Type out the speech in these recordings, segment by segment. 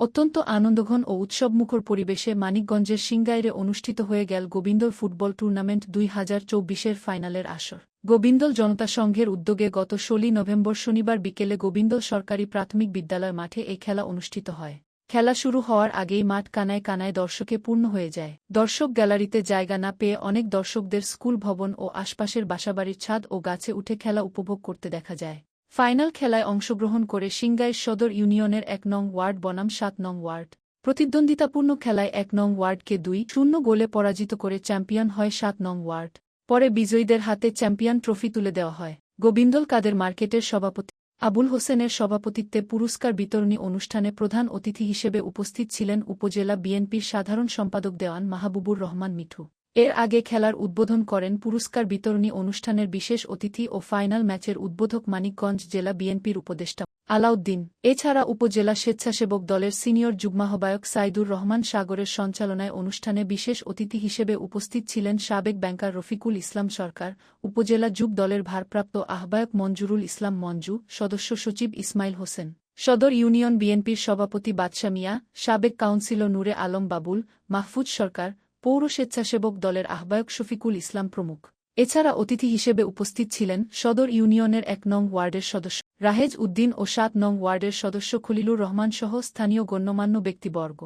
অত্যন্ত আনন্দঘন ও উৎসবমুখর পরিবেশে মানিকগঞ্জের সিংগাইরে অনুষ্ঠিত হয়ে গেল গোবিন্দল ফুটবল টুর্নামেন্ট দুই হাজার চব্বিশের ফাইনালের আসর। গোবিন্দল জনতা সংঘের উদ্যোগে গত ষোলই নভেম্বর শনিবার বিকেলে গোবিন্দল সরকারি প্রাথমিক বিদ্যালয় মাঠে এই খেলা অনুষ্ঠিত হয়। খেলা শুরু হওয়ার আগেই মাঠ কানায় কানায় দর্শকে পূর্ণ হয়ে যায়। দর্শক গ্যালারিতে জায়গা না পেয়ে অনেক দর্শকদের স্কুল ভবন ও আশপাশের বাসাবাড়ির ছাদ ও গাছে উঠে খেলা উপভোগ করতে দেখা যায়। ফাইনাল খেলায় অংশগ্রহণ করে সিংগাইর সদর ইউনিয়নের এক নং ওয়ার্ড বনাম সাত নং ওয়ার্ড। প্রতিদ্বন্দ্বিতাপূর্ণ খেলায় এক নং ওয়ার্ডকে দুই শূন্য গোলে পরাজিত করে চ্যাম্পিয়ন হয় সাত নং ওয়ার্ড। পরে বিজয়ীদের হাতে চ্যাম্পিয়ন ট্রফি তুলে দেওয়া হয়। গোবিন্দল কাদের মার্কেটের সভাপতি আবুল হোসেনের সভাপতিত্বে পুরস্কার বিতরণী অনুষ্ঠানে প্রধান অতিথি হিসেবে উপস্থিত ছিলেন উপজেলা বিএনপির সাধারণ সম্পাদক দেওয়ান মাহবুবুর রহমান মিঠু। এর আগে খেলার উদ্বোধন করেন পুরস্কার বিতরণী অনুষ্ঠানের বিশেষ অতিথি ও ফাইনাল ম্যাচের উদ্বোধক মানিকগঞ্জ জেলা বিএনপির উপদেষ্টা আলাউদ্দিন। এছাড়া উপজেলা স্বেচ্ছাসেবক দলের সিনিয়র যুগ্মাহবায়ক সাইদুর রহমান সাগরের সঞ্চালনায় অনুষ্ঠানে বিশেষ অতিথি হিসেবে উপস্থিত ছিলেন সাবেক ব্যাংকার রফিকুল ইসলাম সরকার, উপজেলা যুব দলের ভারপ্রাপ্ত আহ্বায়ক মঞ্জুরুল ইসলাম মঞ্জু, সদস্য সচিব ইসমাইল হোসেন, সদর ইউনিয়ন বিএনপির সভাপতি বাদশা মিয়া, সাবেক কাউন্সিলর নূরে আলম বাবুল, মাহফুজ সরকার পৌর স্বেচ্ছাসেবক দলের আহ্বায়ক শফিকুল ইসলাম প্রমুখ। এছাড়া অতিথি হিসেবে উপস্থিত ছিলেন সদর ইউনিয়নের এক নং ওয়ার্ডের সদস্য রাহেজ উদ্দিন ও সাত নং ওয়ার্ডের সদস্য খলিলুর রহমান সহ স্থানীয় গণ্যমান্য ব্যক্তিবর্গ।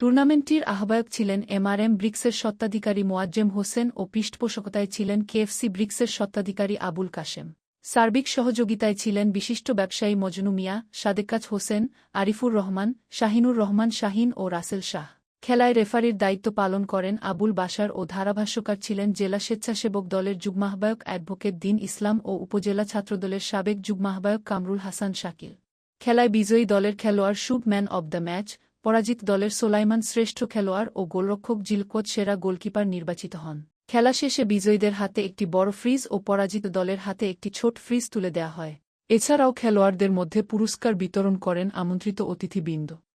টুর্নামেন্টটির আহ্বায়ক ছিলেন এমআরএম ব্রিক্সের সত্ত্বাধিকারী মোয়াজ্জেম হোসেন ও পৃষ্ঠপোষকতায় ছিলেন কেএফসি ব্রিক্সের সত্ত্বাধিকারী আবুল কাশেম। সার্বিক সহযোগিতায় ছিলেন বিশিষ্ট ব্যবসায়ী মজনু মিয়া সাদেকাজ হোসেন, আরিফুর রহমান, শাহিনুর রহমান শাহিন ও রাসেল শাহ। খেলায় রেফারির দায়িত্ব পালন করেন আবুল বাসার ও ধারাভাষ্যকার ছিলেন জেলা স্বেচ্ছাসেবক দলের যুগ্মাহ্বায়ক অ্যাডভোকেট দিন ইসলাম ও উপজেলা ছাত্রদলের সাবেক যুগ্মাহ্বায়ক কামরুল হাসান শাকিল। খেলায় বিজয়ী দলের খেলোয়াড় Shubho man of the match, পরাজিত দলের সোলাইমান শ্রেষ্ঠ খেলোয়াড় ও গোলরক্ষক জিলকোত সেরা গোলকিপার নির্বাচিত হন। খেলা শেষে বিজয়ীদের হাতে একটি বড় ফ্রিজ ও পরাজিত দলের হাতে একটি ছোট ফ্রিজ তুলে দেওয়া হয়। এছাড়াও খেলোয়াড়দের মধ্যে পুরস্কার বিতরণ করেন আমন্ত্রিত অতিথিবৃন্দ।